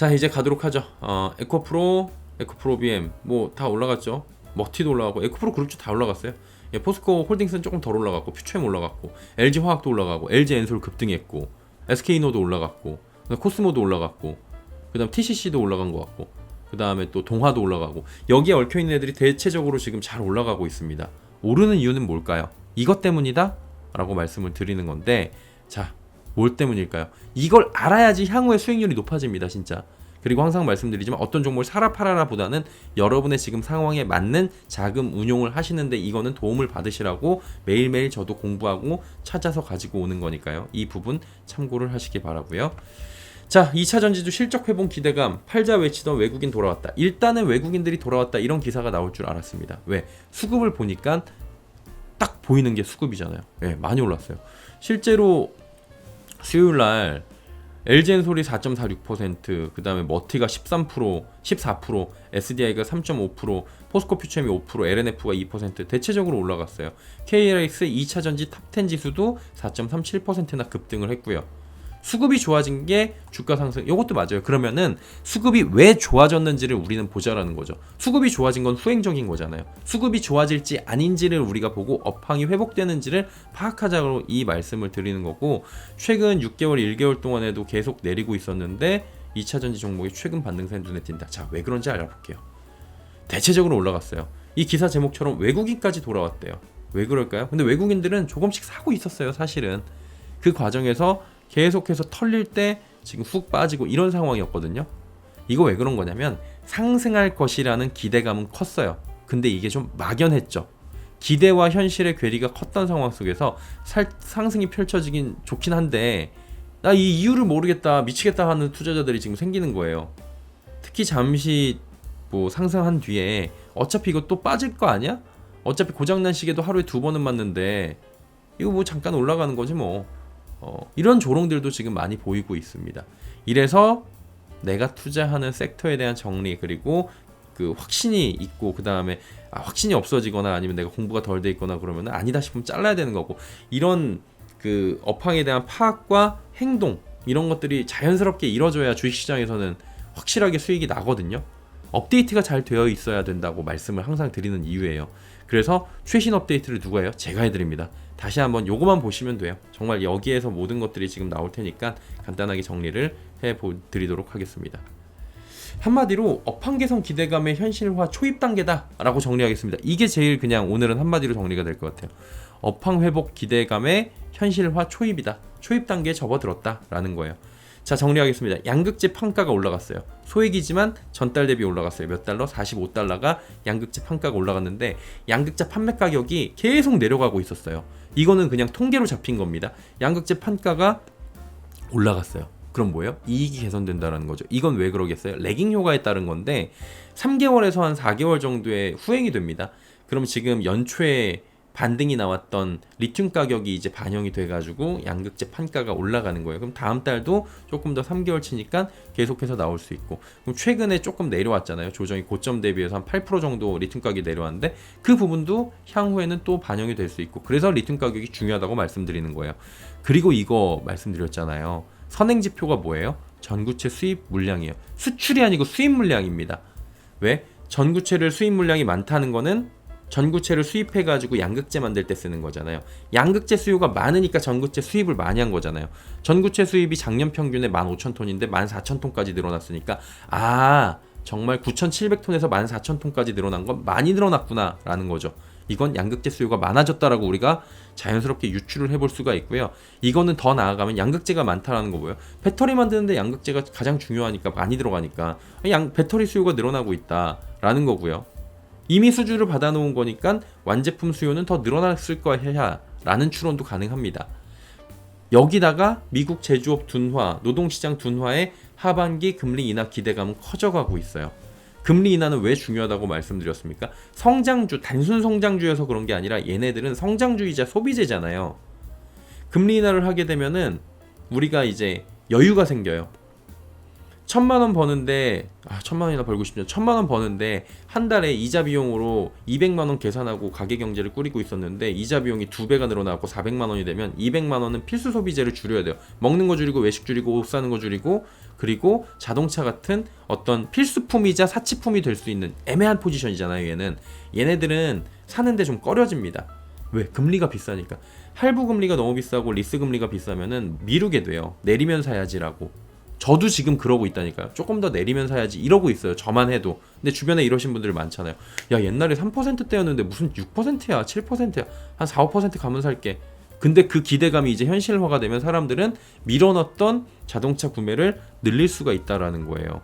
자 이제 가도록 하죠. 어, 에코프로, 에코프로 BM 뭐 다 올라갔죠. 먹티도 올라가고 에코프로 그룹주 다 올라갔어요. 예, 포스코 홀딩스는 조금 덜 올라갔고 퓨처엠 올라갔고 LG 화학도 올라가고 LG 엔솔 급등했고 SK노도 올라갔고 코스모도 올라갔고 그다음 TCC도 올라간 것 같고 그 다음에 또 동화도 올라가고 여기에 얽혀 있는 애들이 대체적으로 지금 잘 올라가고 있습니다. 오르는 이유는 뭘까요? 이것 때문이다? 라고 말씀을 드리는 건데 자, 뭘 때문일까요? 이걸 알아야지 향후에 수익률이 높아집니다, 진짜. 그리고 항상 말씀드리지만 어떤 종목을 사라 팔아라 보다는 여러분의 지금 상황에 맞는 자금 운용을 하시는데 이거는 도움을 받으시라고 매일매일 저도 공부하고 찾아서 가지고 오는 거니까요. 이 부분 참고를 하시기 바라고요. 자, 2차 전지주 실적 회복 기대감, 팔자 외치던 외국인 돌아왔다. 일단은 외국인들이 돌아왔다. 이런 기사가 나올 줄 알았습니다. 왜? 수급을 보니까 딱 보이는 게 수급이잖아요. 예, 많이 올랐어요. 실제로 수요일 날 LG엔 솔이 4.46%, 그 다음에 머티가 13%, 14%, SDI가 3.5%, 포스코 퓨처엠이 5%, LNF가 2% 대체적으로 올라갔어요. KLX 2차 전지 탑10 지수도 4.37%나 급등을 했고요. 수급이 좋아진 게 주가 상승. 이것도 맞아요. 그러면은 수급이 왜 좋아졌는지를 우리는 보자라는 거죠. 수급이 좋아진 건 수행적인 거잖아요. 수급이 좋아질지 아닌지를 우리가 보고 업황이 회복되는지를 파악하자고 이 말씀을 드리는 거고 최근 6개월, 1개월 동안에도 계속 내리고 있었는데 2차 전지 종목이 최근 반등세 눈에 띈다. 자, 왜 그런지 알아볼게요. 대체적으로 올라갔어요. 이 기사 제목처럼 외국인까지 돌아왔대요. 왜 그럴까요? 근데 외국인들은 조금씩 사고 있었어요, 사실은. 그 과정에서 계속해서 털릴 때 지금 훅 빠지고 이런 상황이었거든요. 이거 왜 그런 거냐면 상승할 것이라는 기대감은 컸어요. 근데 이게 좀 막연했죠. 기대와 현실의 괴리가 컸던 상황 속에서 살, 상승이 펼쳐지긴 좋긴 한데 나 이 이유를 모르겠다 미치겠다 하는 투자자들이 지금 생기는 거예요. 특히 잠시 뭐 상승한 뒤에 어차피 이거 또 빠질 거 아니야? 어차피 고장난 시계도 하루에 두 번은 맞는데 이거 뭐 잠깐 올라가는 거지 뭐. 어, 이런 조롱들도 지금 많이 보이고 있습니다. 이래서 내가 투자하는 섹터에 대한 정리 그리고 그 확신이 있고 그 다음에 아, 확신이 없어지거나 아니면 내가 공부가 덜 돼 있거나 그러면 아니다 싶으면 잘라야 되는 거고 이런 그 업황에 대한 파악과 행동 이런 것들이 자연스럽게 이루어져야 주식시장에서는 확실하게 수익이 나거든요. 업데이트가 잘 되어 있어야 된다고 말씀을 항상 드리는 이유예요. 그래서 최신 업데이트를 누가 해요? 제가 해드립니다. 다시 한번 요거만 보시면 돼요. 정말 여기에서 모든 것들이 지금 나올 테니까 간단하게 정리를 해 드리도록 하겠습니다. 한마디로 업황 개선 기대감의 현실화 초입 단계다라고 정리하겠습니다. 이게 제일 그냥 오늘은 한마디로 정리가 될 것 같아요. 업황 회복 기대감의 현실화 초입이다. 초입 단계에 접어들었다라는 거예요. 자 정리하겠습니다. 양극재 판가가 올라갔어요. 소액이지만 전달 대비 올라갔어요. 몇 달러? 45달러가 양극재 판가가 올라갔는데 양극재 판매 가격이 계속 내려가고 있었어요. 이거는 그냥 통계로 잡힌 겁니다. 양극재 판가가 올라갔어요. 그럼 뭐예요? 이익이 개선된다는 거죠. 이건 왜 그러겠어요? 레깅 효과에 따른 건데 3개월에서 한 4개월 정도의 후행이 됩니다. 그럼 지금 연초에 반등이 나왔던 리튬 가격이 이제 반영이 돼가지고 양극재 판가가 올라가는 거예요. 그럼 다음 달도 조금 더 3개월 치니까 계속해서 나올 수 있고 그럼 최근에 조금 내려왔잖아요. 조정이 고점 대비해서 한 8% 정도 리튬 가격이 내려왔는데 그 부분도 향후에는 또 반영이 될 수 있고 그래서 리튬 가격이 중요하다고 말씀드리는 거예요. 그리고 이거 말씀드렸잖아요. 선행 지표가 뭐예요? 전구체 수입 물량이에요. 수출이 아니고 수입 물량입니다. 왜? 전구체를 수입 물량이 많다는 거는 전구체를 수입해가지고 양극재 만들 때 쓰는 거잖아요. 양극재 수요가 많으니까 전구체 수입을 많이 한 거잖아요. 전구체 수입이 작년 평균에 15,000톤인데 14,000톤까지 늘어났으니까 아 정말 9,700톤에서 14,000톤까지 늘어난 건 많이 늘어났구나라는 거죠. 이건 양극재 수요가 많아졌다라고 우리가 자연스럽게 유추를 해볼 수가 있고요. 이거는 더 나아가면 양극재가 많다라는 거고요. 배터리 만드는데 양극재가 가장 중요하니까 많이 들어가니까 양 배터리 수요가 늘어나고 있다라는 거고요. 이미 수주를 받아놓은 거니까 완제품 수요는 더 늘어났을 거야 라는 추론도 가능합니다. 여기다가 미국 제조업 둔화, 노동시장 둔화의 하반기 금리 인하 기대감은 커져가고 있어요. 금리 인하는 왜 중요하다고 말씀드렸습니까? 성장주, 단순 성장주여서 그런 게 아니라 얘네들은 성장주이자 소비재잖아요. 금리 인하를 하게 되면은 우리가 이제 여유가 생겨요. 천만 원 버는데 아 천만 원이나 벌고 싶죠. 천만 원 버는데 한 달에 이자 비용으로 200만 원 계산하고 가계 경제를 꾸리고 있었는데 이자 비용이 두 배가 늘어나고 400만 원이 되면 200만 원은 필수 소비재를 줄여야 돼요. 먹는 거 줄이고 외식 줄이고 옷 사는 거 줄이고 그리고 자동차 같은 어떤 필수품이자 사치품이 될 수 있는 애매한 포지션이잖아요. 얘는 얘네들은 사는데 좀 꺼려집니다. 왜? 금리가 비싸니까. 할부 금리가 너무 비싸고 리스 금리가 비싸면은 미루게 돼요. 내리면 사야지라고. 저도 지금 그러고 있다니까요. 조금 더 내리면 사야지 이러고 있어요. 저만 해도. 근데 주변에 이러신 분들 많잖아요. 야 옛날에 3%대였는데 무슨 6%야, 7%야, 한 4, 5% 가면 살게. 근데 그 기대감이 이제 현실화가 되면 사람들은 밀어넣었던 자동차 구매를 늘릴 수가 있다라는 거예요.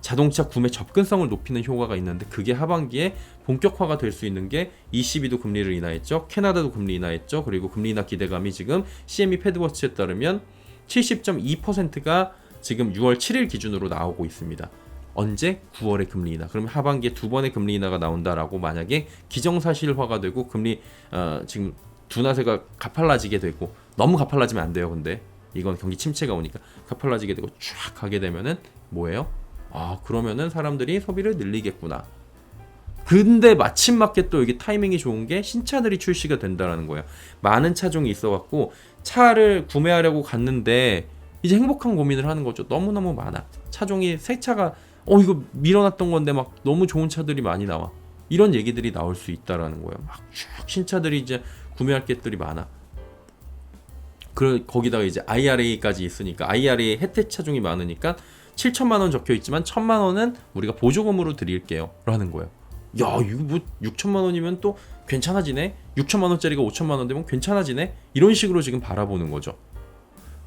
자동차 구매 접근성을 높이는 효과가 있는데 그게 하반기에 본격화가 될 수 있는 게 ECB도 금리를 인하했죠. 캐나다도 금리 인하했죠. 그리고 금리 인하 기대감이 지금 CME 패드워치에 따르면 70.2%가 지금 6월 7일 기준으로 나오고 있습니다. 언제? 9월에 금리 인하. 그러면 하반기에 두 번의 금리 인하가 나온다라고 만약에 기정사실화가 되고 금리 어, 지금 둔화세가 가팔라지게 되고 너무 가팔라지면 안 돼요. 근데 이건 경기 침체가 오니까 가팔라지게 되고 쫙 가게 되면은 뭐예요? 아 그러면은 사람들이 소비를 늘리겠구나. 근데 마침 맞게 또 이게 타이밍이 좋은 게 신차들이 출시가 된다라는 거예요. 많은 차종이 있어 갖고 차를 구매하려고 갔는데 이제 행복한 고민을 하는 거죠. 너무너무 많아. 차종이 새 차가 어 이거 밀어놨던 건데 막 너무 좋은 차들이 많이 나와. 이런 얘기들이 나올 수 있다라는 거예요. 막 쭉 신차들이 이제 구매할 것들이 많아. 그 거기다가 이제 IRA까지 있으니까 IRA 혜택 차종이 많으니까 7천만 원 적혀 있지만 1천만 원은 우리가 보조금으로 드릴게요라는 거예요. 야, 이거 뭐 6천만 원이면 또 괜찮아지네. 6천만 원짜리가 5천만 원 되면 괜찮아지네. 이런 식으로 지금 바라보는 거죠.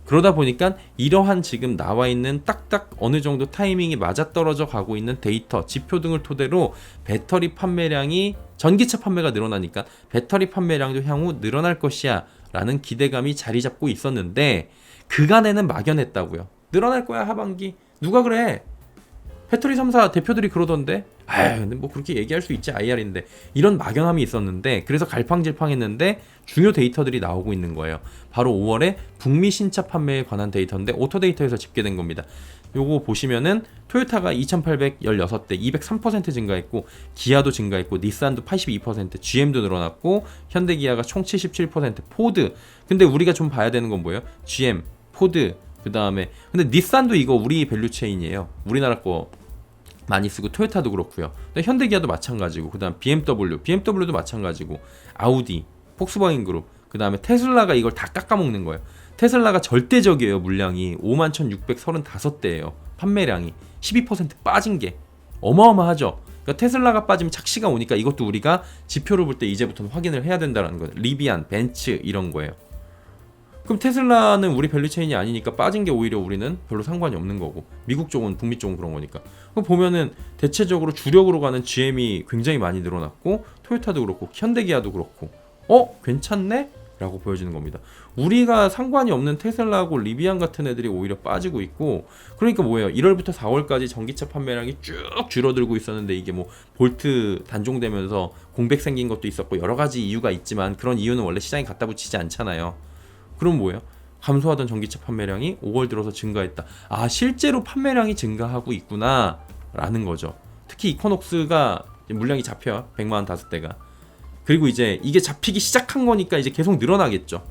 그러다 보니까 이러한 지금 나와 있는 딱딱 어느 정도 타이밍이 맞아떨어져 가고 있는 데이터, 지표 등을 토대로 배터리 판매량이 전기차 판매가 늘어나니까 배터리 판매량도 향후 늘어날 것이야 라는 기대감이 자리 잡고 있었는데 그간에는 막연했다고요. 늘어날 거야 하반기. 누가 그래? 배터리 3사 대표들이 그러던데. 아, 근데 뭐 그렇게 얘기할 수 있지 IR인데 이런 막연함이 있었는데 그래서 갈팡질팡했는데 중요 데이터들이 나오고 있는 거예요. 바로 5월에 북미 신차 판매에 관한 데이터인데 오토데이터에서 집계된 겁니다. 요거 보시면은 토요타가 2,816대 203% 증가했고 기아도 증가했고 닛산도 82% GM도 늘어났고 현대기아가 총 77% 포드 근데 우리가 좀 봐야 되는 건 뭐예요? GM 포드 그 다음에 근데 닛산도 이거 우리 밸류 체인이에요. 우리나라 거 많이 쓰고 토요타도 그렇고요. 현대기아도 마찬가지고 그다음 BMW, BMW도 마찬가지고 아우디, 폭스바겐 그룹, 그다음에 테슬라가 이걸 다 깎아먹는 거예요. 테슬라가 절대적이에요 물량이 51,635대예요 판매량이 12% 빠진 게 어마어마하죠. 그러니까 테슬라가 빠지면 착시가 오니까 이것도 우리가 지표를 볼때 이제부터는 확인을 해야 된다는 거예요. 리비안, 벤츠 이런 거예요. 그럼 테슬라는 우리 밸류체인이 아니니까 빠진 게 오히려 우리는 별로 상관이 없는 거고 미국 쪽은 북미 쪽은 그런 거니까 그럼 보면은 대체적으로 주력으로 가는 GM이 굉장히 많이 늘어났고 토요타도 그렇고 현대기아도 그렇고 어 괜찮네? 라고 보여지는 겁니다. 우리가 상관이 없는 테슬라하고 리비안 같은 애들이 오히려 빠지고 있고 그러니까 뭐예요? 1월부터 4월까지 전기차 판매량이 쭉 줄어들고 있었는데 이게 뭐 볼트 단종되면서 공백 생긴 것도 있었고 여러 가지 이유가 있지만 그런 이유는 원래 시장에 갖다 붙이지 않잖아요. 그럼 뭐예요? 감소하던 전기차 판매량이 5월 들어서 증가했다. 아, 실제로 판매량이 증가하고 있구나. 라는 거죠. 특히 이코녹스가 물량이 잡혀요. 100만 원 다섯 대가. 그리고 이제 이게 잡히기 시작한 거니까 이제 계속 늘어나겠죠.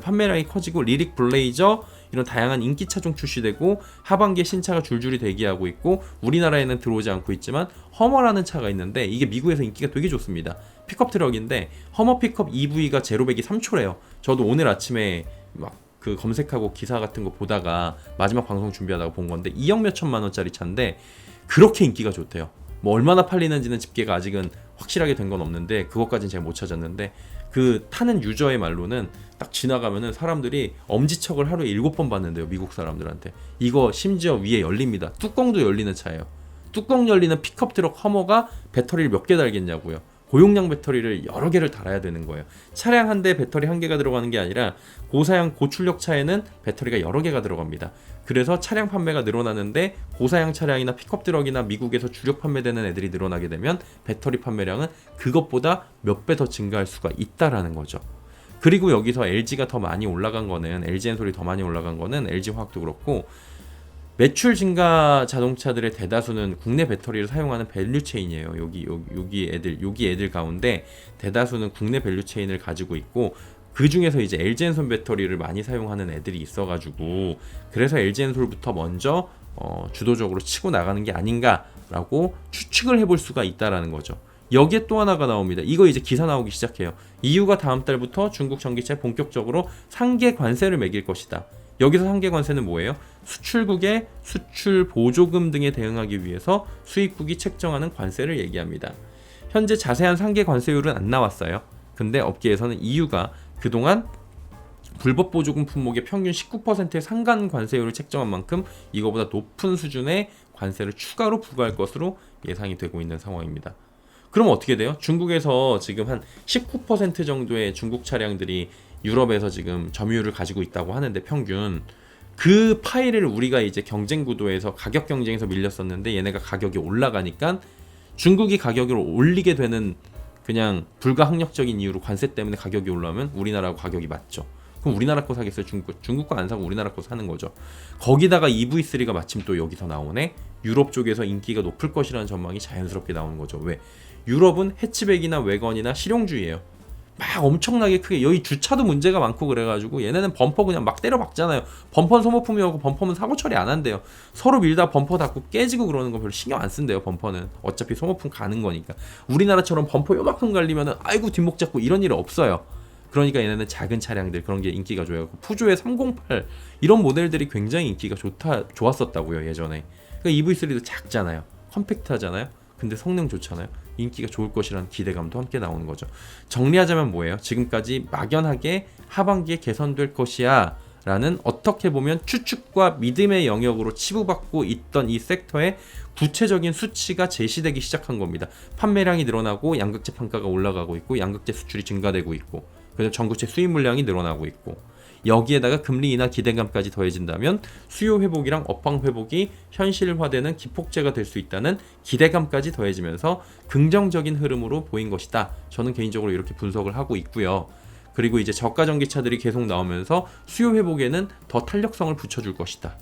판매량이 커지고 리릭 블레이저 이런 다양한 인기 차종 출시되고 하반기에 신차가 줄줄이 대기하고 있고 우리나라에는 들어오지 않고 있지만 허머라는 차가 있는데 이게 미국에서 인기가 되게 좋습니다. 픽업 트럭인데 허머 픽업 EV가 제로백이 3초래요. 저도 오늘 아침에 막 그 검색하고 기사 같은 거 보다가 마지막 방송 준비하다가 본 건데 2억 몇 천만 원짜리 차인데 그렇게 인기가 좋대요. 뭐 얼마나 팔리는지는 집계가 아직은 확실하게 된 건 없는데 그것까지는 제가 못 찾았는데 그 타는 유저의 말로는 딱 지나가면은 사람들이 엄지척을 하루에 일곱 번 받는데요 미국 사람들한테. 이거 심지어 위에 열립니다. 뚜껑도 열리는 차예요. 뚜껑 열리는 픽업 트럭 허머가 배터리를 몇 개 달겠냐고요 고용량 배터리를 여러 개를 달아야 되는 거예요. 차량 한 대 배터리 한 개가 들어가는 게 아니라 고사양 고출력 차에는 배터리가 여러 개가 들어갑니다. 그래서 차량 판매가 늘어나는데 고사양 차량이나 픽업 트럭이나 미국에서 주력 판매되는 애들이 늘어나게 되면 배터리 판매량은 그것보다 몇 배 더 증가할 수가 있다라는 거죠. 그리고 여기서 LG가 더 많이 올라간 거는 LG 엔솔이 더 많이 올라간 거는 LG 화학도 그렇고 매출 증가 자동차들의 대다수는 국내 배터리를 사용하는 밸류체인이에요. 여기 여기 여기 애들 여기 애들 가운데 대다수는 국내 밸류체인을 가지고 있고 그 중에서 이제 LG엔솔 배터리를 많이 사용하는 애들이 있어가지고 그래서 LG엔솔부터 먼저 어, 주도적으로 치고 나가는 게 아닌가라고 추측을 해볼 수가 있다라는 거죠. 여기에 또 하나가 나옵니다. 이거 이제 기사 나오기 시작해요. EU가 다음 달부터 중국 전기차에 본격적으로 상계 관세를 매길 것이다. 여기서 상계 관세는 뭐예요? 수출국의 수출 보조금 등에 대응하기 위해서 수입국이 책정하는 관세를 얘기합니다. 현재 자세한 상계 관세율은 안 나왔어요. 근데 업계에서는 EU가 그동안 불법 보조금 품목의 평균 19%의 상간 관세율을 책정한 만큼 이거보다 높은 수준의 관세를 추가로 부과할 것으로 예상이 되고 있는 상황입니다. 그럼 어떻게 돼요? 중국에서 지금 한 19% 정도의 중국 차량들이 유럽에서 지금 점유율을 가지고 있다고 하는데 평균 그 파일을 우리가 이제 경쟁 구도에서 가격 경쟁에서 밀렸었는데 얘네가 가격이 올라가니까 중국이 가격을 올리게 되는 그냥 불가항력적인 이유로 관세 때문에 가격이 올라오면 우리나라하고 가격이 맞죠. 그럼 우리나라 거 사겠어요? 중국 거? 중국 거 안 사고 우리나라 거 사는 거죠. 거기다가 EV3가 마침 또 여기서 나오네. 유럽 쪽에서 인기가 높을 것이라는 전망이 자연스럽게 나오는 거죠. 왜? 유럽은 해치백이나 외건이나 실용주의예요. 막 엄청나게 크게 여기 주차도 문제가 많고 그래가지고 얘네는 범퍼 그냥 막 때려 박잖아요. 범퍼는 소모품이고 범퍼는 사고 처리 안 한대요. 서로 밀다 범퍼 닫고 깨지고 그러는 거 별로 신경 안 쓴대요. 범퍼는 어차피 소모품 가는 거니까. 우리나라처럼 범퍼 요만큼 갈리면은 아이고 뒷목 잡고 이런 일 없어요. 그러니까 얘네는 작은 차량들 그런 게 인기가 좋아요. 푸조의 308 이런 모델들이 굉장히 인기가 좋다 좋았었다고요 예전에. 그러니까 EV3도 작잖아요. 컴팩트하잖아요. 근데 성능 좋잖아요. 인기가 좋을 것이라는 기대감도 함께 나오는 거죠. 정리하자면 뭐예요? 지금까지 막연하게 하반기에 개선될 것이야. 라는 어떻게 보면 추측과 믿음의 영역으로 치부받고 있던 이 섹터의 구체적인 수치가 제시되기 시작한 겁니다. 판매량이 늘어나고 양극재 판가가 올라가고 있고 양극재 수출이 증가되고 있고 그래서 전구체 수입 물량이 늘어나고 있고 여기에다가 금리 인하 기대감까지 더해진다면 수요 회복이랑 업황 회복이 현실화되는 기폭제가 될 수 있다는 기대감까지 더해지면서 긍정적인 흐름으로 보인 것이다. 저는 개인적으로 이렇게 분석을 하고 있고요. 그리고 이제 저가 전기차들이 계속 나오면서 수요 회복에는 더 탄력성을 붙여줄 것이다.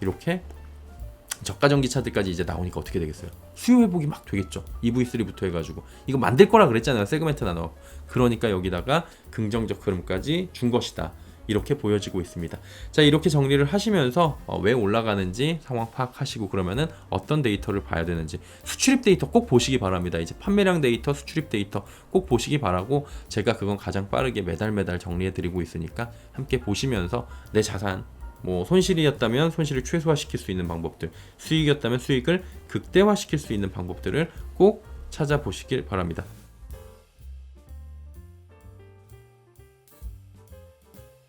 이렇게 저가 전기차들까지 이제 나오니까 어떻게 되겠어요? 수요 회복이 막 되겠죠. EV3부터 해가지고 이거 만들 거라 그랬잖아요. 세그멘트 나눠. 그러니까 여기다가 긍정적 흐름까지 준 것이다. 이렇게 보여지고 있습니다. 자 이렇게 정리를 하시면서 어, 왜 올라가는지 상황 파악하시고 그러면은 어떤 데이터를 봐야 되는지 수출입 데이터 꼭 보시기 바랍니다. 이제 판매량 데이터, 수출입 데이터 꼭 보시기 바라고 제가 그건 가장 빠르게 매달 매달 정리해 드리고 있으니까 함께 보시면서 내 자산 뭐 손실이었다면 손실을 최소화시킬 수 있는 방법들, 수익이었다면 수익을 극대화시킬 수 있는 방법들을 꼭 찾아보시길 바랍니다.